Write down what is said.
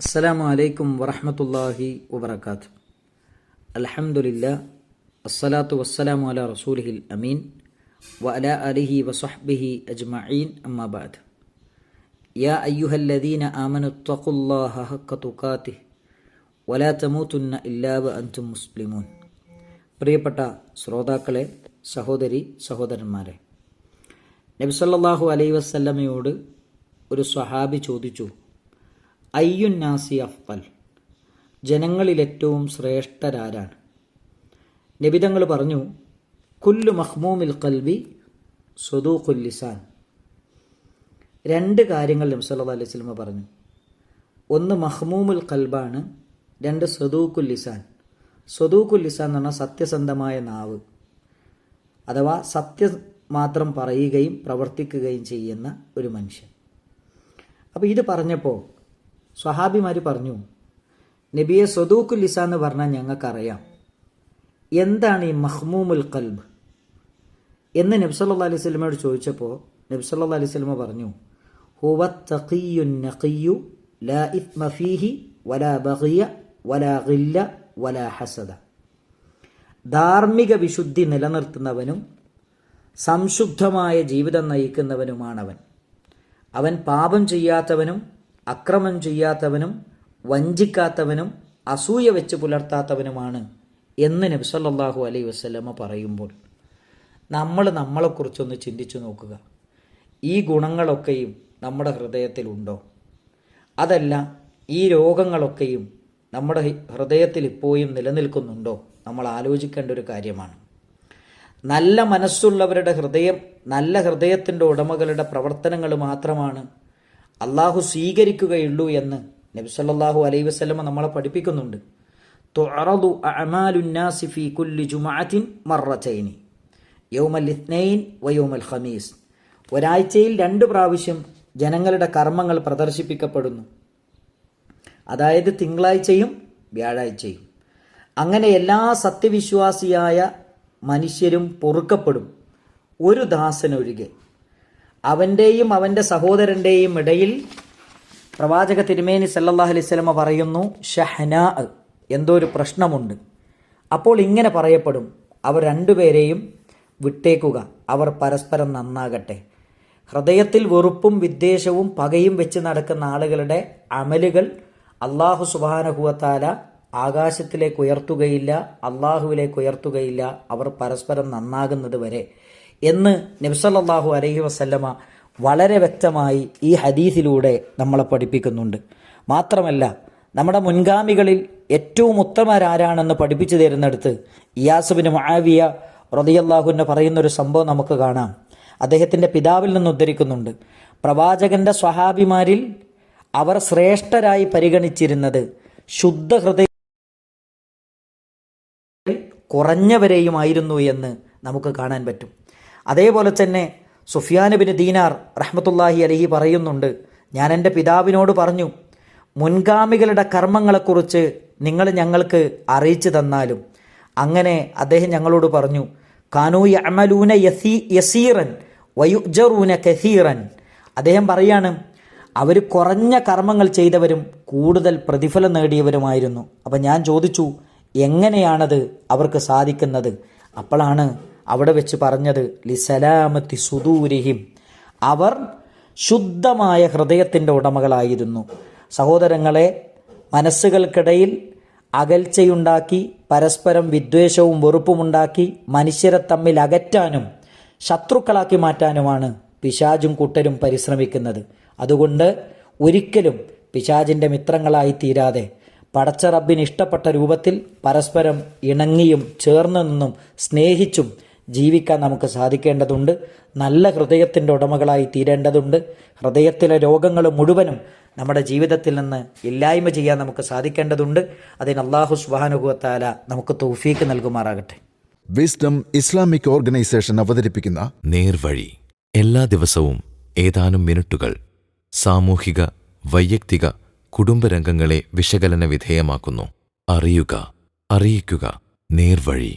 അസ്സലാമു അലൈക്കും വറഹമത്തല്ലാഹി വബർക്കാത്ത് അലഹമുല്ല അസ്സലാത്തു വസ്സലാമു അല റസൂലിഹിൽ അമീൻ വ അല അലിഹി വസഹ്ബിഹി അജ്മഈൻ അമ്മാബാദ് യാ അയ്യുഹല്ലദീന ആമനു തഖുല്ലാഹ ഹഖ തുഖാതിഹ് വലാ തമൂതുന്ന ഇല്ലാ വ അൻതും മുസ്ലിമൂൻ. പ്രിയപ്പെട്ട ശ്രോതാക്കളെ സഹോദരി സഹോദരന്മാരെ നബി സല്ലല്ലാഹു അലൈഹി വസല്ലമയോട് ഒരു സ്വഹാബി ചോദിച്ചു അയ്യുൻ നാസി അഫ്തൽ ജനങ്ങളിലേറ്റവും ശ്രേഷ്ഠരാരാണ്. നബിതങ്ങൾ പറഞ്ഞു കുല്ലു മഹ്മൂമിൽ കൽബി സ്വദൂഖുൽ ലിസാൻ. രണ്ട് കാര്യങ്ങൾ നബി സല്ലല്ലാഹു അലൈഹി സ്വലമ പറഞ്ഞു. ഒന്ന് മഹ്മൂമുൽ കൽബാണ് രണ്ട് സ്വദൂഖുല്ലിസാൻ സ്വദൂഖുല്ലിസാൻ എന്ന് പറഞ്ഞാൽ സത്യസന്ധമായ നാവ്. അഥവാ സത്യം മാത്രം പറയുകയും പ്രവർത്തിക്കുകയും ചെയ്യുന്ന ഒരു മനുഷ്യൻ. അപ്പോൾ ഇത് പറഞ്ഞപ്പോൾ സ്വഹാബിമാർ പറഞ്ഞു നബിയെ സ്വദൂഖുൽ ലിസ എന്ന് പറഞ്ഞാൽ ഞങ്ങൾക്കറിയാം. എന്താണ് ഈ മഹ്മൂമുൽ കൽബ് എന്ന് നബ്സല്ലാ അലൈഹി സ്വലമയോട് ചോദിച്ചപ്പോൾ നബ്സല്ലാ അലൈഹി സ്വലമ പറഞ്ഞു ഹുവ തഖിയുൻ നഖിയു ലാ ഇത്മ ഫീഹി വലാ ബഗിയ വലാ ഗില്ല വലാ ഹസദ. ധാർമ്മിക വിശുദ്ധി നിലനിർത്തുന്നവനും സംശുദ്ധമായ ജീവിതം നയിക്കുന്നവനുമാണവൻ. അവൻ പാപം ചെയ്യാത്തവനും അക്രമം ചെയ്യാത്തവനും വഞ്ചിക്കാത്തവനും അസൂയ വെച്ച് പുലർത്താത്തവനുമാണ് എന്ന് നബി സല്ലല്ലാഹു അലൈഹി വസല്ലമ പറയുമ്പോൾ നമ്മൾ നമ്മളെക്കുറിച്ചൊന്ന് ചിന്തിച്ചു നോക്കുക. ഈ ഗുണങ്ങളൊക്കെയും നമ്മുടെ ഹൃദയത്തിലുണ്ടോ? അതല്ല ഈ രോഗങ്ങളൊക്കെയും നമ്മുടെ ഹൃദയത്തിൽ ഇപ്പോഴും നിലനിൽക്കുന്നുണ്ടോ? നമ്മൾ ആലോചിക്കേണ്ട ഒരു കാര്യമാണ്. നല്ല മനസ്സുള്ളവരുടെ ഹൃദയം നല്ല ഹൃദയത്തിന്റെ ഉടമകളുടെ പ്രവർത്തനങ്ങൾ മാത്രമാണ് അള്ളാഹു സ്വീകരിക്കുകയുള്ളൂ എന്ന് നബി അലൈ വസ്ലമ നമ്മളെ പഠിപ്പിക്കുന്നുണ്ട്. കുല്ലി ഇത്നൈൻ ഒരാഴ്ചയിൽ രണ്ട് പ്രാവശ്യം ജനങ്ങളുടെ കർമ്മങ്ങൾ പ്രദർശിപ്പിക്കപ്പെടുന്നു. അതായത് തിങ്കളാഴ്ചയും വ്യാഴാഴ്ചയും. അങ്ങനെ എല്ലാ സത്യവിശ്വാസിയായ മനുഷ്യരും പൊറുക്കപ്പെടും. ഒരു ദാസനൊഴികെ. അവന്റെയും അവന്റെ സഹോദരന്റെയും ഇടയിൽ പ്രവാചക തിരുമേനി സല്ലല്ലാഹു അലൈഹി സ്വലമ പറയുന്നു ഷഹനാ എന്തോ ഒരു പ്രശ്നമുണ്ട്. അപ്പോൾ ഇങ്ങനെ പറയപ്പെടും അവർ രണ്ടുപേരെയും വിട്ടേക്കുക അവർ പരസ്പരം നന്നാകട്ടെ. ഹൃദയത്തിൽ വെറുപ്പും വിദ്വേഷവും പകയും വെച്ച് നടക്കുന്ന ആളുകളുടെ അമലുകൾ അള്ളാഹു സുബാനഹുവത്താല ആകാശത്തിലേക്ക് ഉയർത്തുകയില്ല അള്ളാഹുവിലേക്ക് ഉയർത്തുകയില്ല അവർ പരസ്പരം നന്നാകുന്നത് വരെ. എന്ന് നബ്സല്ലാഹു അലഹി വസല്ലമ വളരെ വ്യക്തമായി ഈ ഹദീസിലൂടെ നമ്മളെ പഠിപ്പിക്കുന്നുണ്ട്. മാത്രമല്ല നമ്മുടെ മുൻഗാമികളിൽ ഏറ്റവും ഉത്തമരാരാണെന്ന് പഠിപ്പിച്ചു തരുന്നിടത്ത് ഇയാസുബിന് മഹാവിയ റതിയല്ലാഹുവിനെ പറയുന്ന ഒരു സംഭവം നമുക്ക് കാണാം. അദ്ദേഹത്തിന്റെ പിതാവിൽ നിന്ന് ഉദ്ധരിക്കുന്നുണ്ട്. പ്രവാചകന്റെ സ്വഹാബിമാരിൽ അവർ ശ്രേഷ്ഠരായി പരിഗണിച്ചിരുന്നത് ശുദ്ധ ഹൃദയ കുറഞ്ഞവരെയുമായിരുന്നു എന്ന് നമുക്ക് കാണാൻ പറ്റും. അതേപോലെ തന്നെ സുഫിയാനബിന് ദീനാർ റഹ്മത്തുല്ലാഹി അലഹി പറയുന്നുണ്ട് ഞാൻ എന്റെ പിതാവിനോട് പറഞ്ഞു മുൻഗാമികളുടെ കർമ്മങ്ങളെക്കുറിച്ച് നിങ്ങൾ ഞങ്ങൾക്ക് അറിയിച്ചു തന്നാലും. അങ്ങനെ അദ്ദേഹം ഞങ്ങളോട് പറഞ്ഞു കാനൂ യമലൂന യസീ യസീറൻ വയുജറൂന കസീറൻ. അദ്ദേഹം പറയാണ് അവർ കുറഞ്ഞ കർമ്മങ്ങൾ ചെയ്തവരും കൂടുതൽ പ്രതിഫലം നേടിയവരുമായിരുന്നു. അപ്പം ഞാൻ ചോദിച്ചു എങ്ങനെയാണത് അവർക്ക് സാധിക്കുന്നത്? അപ്പോഴാണ് അവിടെ വെച്ച് പറഞ്ഞത് ലിസലാമത്തി സുദൂരിഹിം. അവർ ശുദ്ധമായ ഹൃദയത്തിന്റെ ഉടമകളായിരുന്നു. സഹോദരങ്ങളെ മനസ്സുകൾക്കിടയിൽ അകൽച്ചയുണ്ടാക്കി പരസ്പരം വിദ്വേഷവും വെറുപ്പുമുണ്ടാക്കി മനുഷ്യരെ തമ്മിൽ അകറ്റാനും ശത്രുക്കളാക്കി മാറ്റാനുമാണ് പിശാജും കുട്ടരും പരിശ്രമിക്കുന്നത്. അതുകൊണ്ട് ഒരിക്കലും പിശാജിന്റെ മിത്രങ്ങളായി തീരാതെ പടച്ച റബ്ബിന് ഇഷ്ടപ്പെട്ട രൂപത്തിൽ പരസ്പരം ഇണങ്ങിയും ചേർന്ന് നിന്നും സ്നേഹിച്ചും ജീവിക്കാൻ നമുക്ക് സാധിക്കേണ്ടതുണ്ട്. നല്ല ഹൃദയത്തിന്റെ ഉടമകളായി തീരേണ്ടതുണ്ട്. ഹൃദയത്തിലെ രോഗങ്ങൾ മുഴുവനും നമ്മുടെ ജീവിതത്തിൽ നിന്ന് ഇല്ലായ്മ ചെയ്യാൻ നമുക്ക് സാധിക്കേണ്ടതുണ്ട്. അതിന് അള്ളാഹു സുബാനുഭവത്താല നമുക്ക് തൗഫീക്ക് നൽകുമാറാകട്ടെ. വിസ്ഡം ഇസ്ലാമിക് ഓർഗനൈസേഷൻ അവതരിപ്പിക്കുന്ന നേർവഴി. എല്ലാ ദിവസവും ഏതാനും മിനിറ്റുകൾ സാമൂഹിക വൈയക്തിക കുടുംബരംഗങ്ങളെ വിശകലന വിധേയമാക്കുന്നു. അറിയുക അറിയിക്കുക. നേർവഴി.